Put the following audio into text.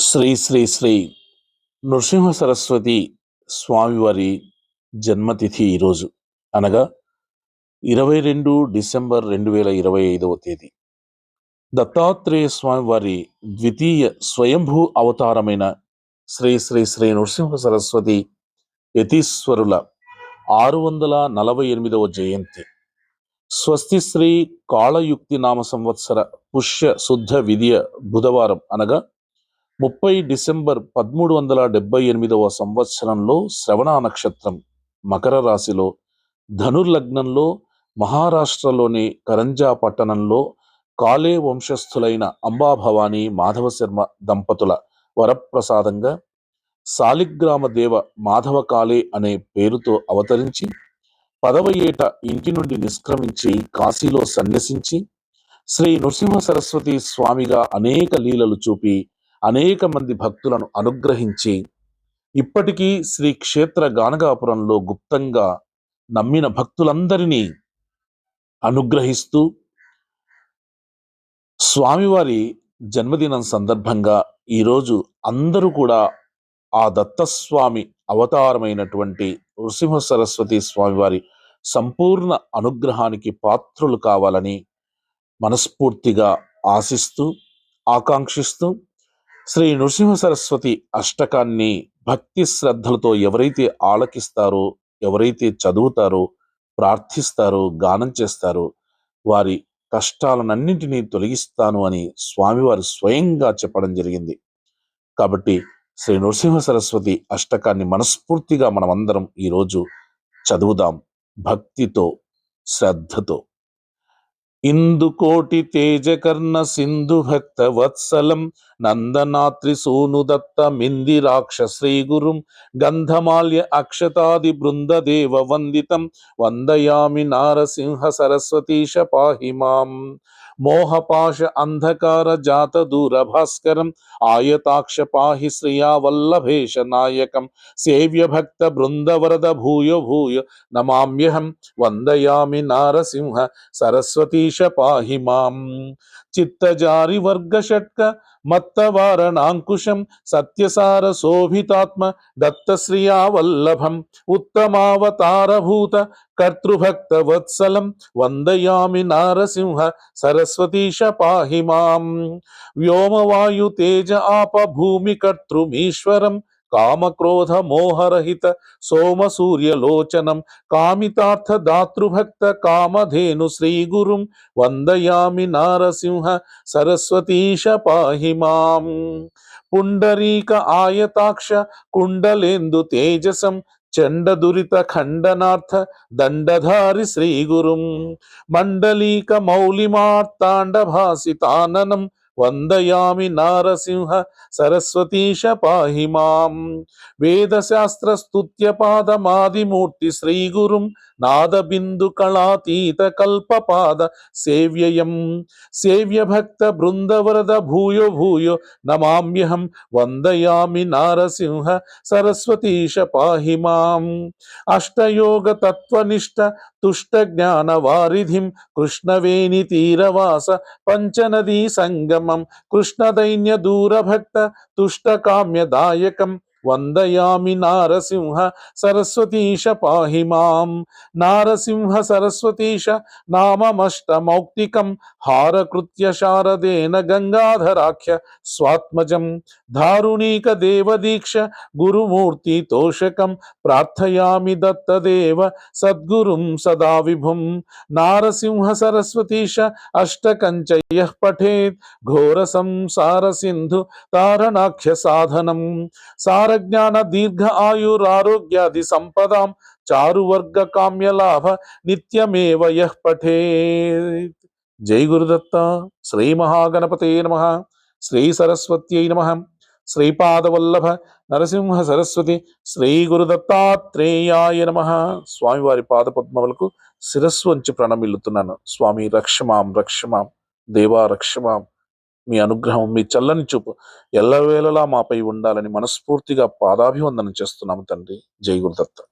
శ్రీ శ్రీ శ్రీ నృసింహ సరస్వతి స్వామివారి జన్మతిథి ఈరోజు. అనగా ఇరవై రెండు డిసెంబర్ రెండు వేల ఇరవై ఐదవ తేదీ. దత్తాత్రేయ స్వామివారి ద్వితీయ స్వయంభూ అవతారమైన శ్రీ శ్రీ శ్రీ నృసింహ సరస్వతి యతీశ్వరుల ఆరు వందల నలభై ఎనిమిదవ జయంతి. స్వస్తి శ్రీ కాళయుక్తి నామ సంవత్సర పుష్య శుద్ధ విధియ బుధవారం అనగా ముప్పై డిసెంబర్ పదమూడు వందల డెబ్బై ఎనిమిదవ సంవత్సరంలో శ్రవణ నక్షత్రం మకర రాశిలో ధనుర్లగ్నంలో మహారాష్ట్రలోని కరంజా పట్టణంలో కాలే వంశస్థులైన అంబాభవాని మాధవశర్మ దంపతుల వరప్రసాదంగా సాలిగ్రామ దేవ మాధవ కాలే అనే పేరుతో అవతరించి పదవ ఏట ఇంటి నుండి నిష్క్రమించి కాశీలో సన్యసించి శ్రీ నృసింహ సరస్వతి స్వామిగా అనేక లీలలు చూపి అనేక మంది భక్తులను అనుగ్రహించి ఇప్పటికీ శ్రీ క్షేత్ర గానగాపురంలో గుప్తంగా నమ్మిన భక్తులందరినీ అనుగ్రహిస్తూ స్వామివారి జన్మదినం సందర్భంగా ఈరోజు అందరూ కూడా ఆ దత్తస్వామి అవతారమైనటువంటి నృసింహ సరస్వతి స్వామివారి సంపూర్ణ అనుగ్రహానికి పాత్రులు కావాలని మనస్ఫూర్తిగా ఆశిస్తూ ఆకాంక్షిస్తూ శ్రీ నృసింహ సరస్వతి అష్టకాన్ని భక్తి శ్రద్ధలతో ఎవరైతే ఆలకిస్తారో ఎవరైతే చదువుతారో ప్రార్థిస్తారో గానం చేస్తారో వారి కష్టాలనన్నింటినీ తొలగిస్తాను అని స్వామివారు స్వయంగా చెప్పడం జరిగింది. కాబట్టి శ్రీ నృసింహ సరస్వతి అష్టకాన్ని మనస్ఫూర్తిగా మనమందరం ఈరోజు చదువుదాం భక్తితో శ్రద్ధతో. ఇందుకోటి తేజకర్ణ సింధు భక్త వత్సలం నందనాత్రి సూను దత్త మిందిరాక్ష శ్రీగురుం గంధమాల్య అక్షతాది బృందదేవ వందితం వందయామి నారసింహ సరస్వతీశ పాహి మాం. మోహపాశ అంధకార జాత దూర భాస్కరం ఆయతాక్ష పాహి శ్రియా వల్లభేష నాయకం సేవ్య భక్త బృందవరద భూయ భూయ నమామ్యహం వందయామి నారసింహ సరస్వతీశ పాహి మాం. చిత్తజారి వర్గ షట్క మత్తవారణాంకుశం సత్యసార శోభితాత్మ దత్తశ్రియా వల్లభం ఉత్తమావతారభూత కర్తృభక్త వత్సలం వందయామి నారసింహ సరస్వతీశ పాహి మాం వ్యోమవాయు తేజ ఆప భూమి కర్తృమీశ్వరం కామక్రోధ మోహరహిత సోమ సూర్యలోచనం కామితార్థ దాతృభక్త కామధేను శ్రీగురుం వందయామి నారసింహ సరస్వతీశ పాహి మాం పుండరీక ఆయతాక్ష కుండలేందు తేజసం చండ దురిత ఖండనార్థ దండధారి శ్రీగురుం మండలీక మౌలిమార్తాండ భాసితాననం వందయామి నారసింహ సరస్వతీశ పాహి మాం వేదశాస్త్ర స్తుత్య పాదమాదిమూర్తి శ్రీగురుం నాదబిందు కళాతీత కల్పపాద సేవ్యయం సేవ్య భక్త బృందవరద భూయో భూయో నమామ్యహం వందయామి నారసింహ సరస్వతీశ పాహి మాం అష్టయోగ తత్వనిష్ట తుష్ట జ్ఞాన వారిధిం కృష్ణవేణి తీరవాస పంచనదీ సంగం कृष्ण दैन्य दूरभक्तुष्ट काम्य दायक వందయామి నారసింహ సరస్వతీశ పాహి మాం. నారసింహ సరస్వతీశ నామమష్టమౌక్తికం. హారకృత్య శారదేన గంగాధరాఖ్య స్వాత్మజం. దారుణీక దేవదీక్ష గురుమూర్తి తోషకం. ప్రార్థయామి దత్తదేవ సద్గురుం సదా విభుం. నారసింహ సరస్వతీశ అష్టకంచయ పఠేత్. ఘోర సంసార సింధు తారణాఖ్య సాధనం. సార జ్ఞాన దీర్ఘ ఆయురారోగ్యాది సంపదాం చారువర్గ కామ్యలాభ నిత్యమేవ యః పఠే జై గురుదత్త. శ్రీ మహాగణపతే నమ. శ్రీ సరస్వత్యై నమ. శ్రీపాదవల్లభ నరసింహ సరస్వతి శ్రీ గురుదత్తాత్రేయాయ నమ. స్వామివారి పాదపద్మములకు శిరస్సు వంచి ప్రణమిల్లుతున్నాను. స్వామి రక్షమాం రక్షమాం దేవా రక్షమాం. మీ అనుగ్రహం మీ చల్లని చూపు ఎల్లవేళలా మాపై ఉండాలని మనస్ఫూర్తిగా పాదాభివందనం చేస్తున్నాము తండ్రి. జై గురుదత్త.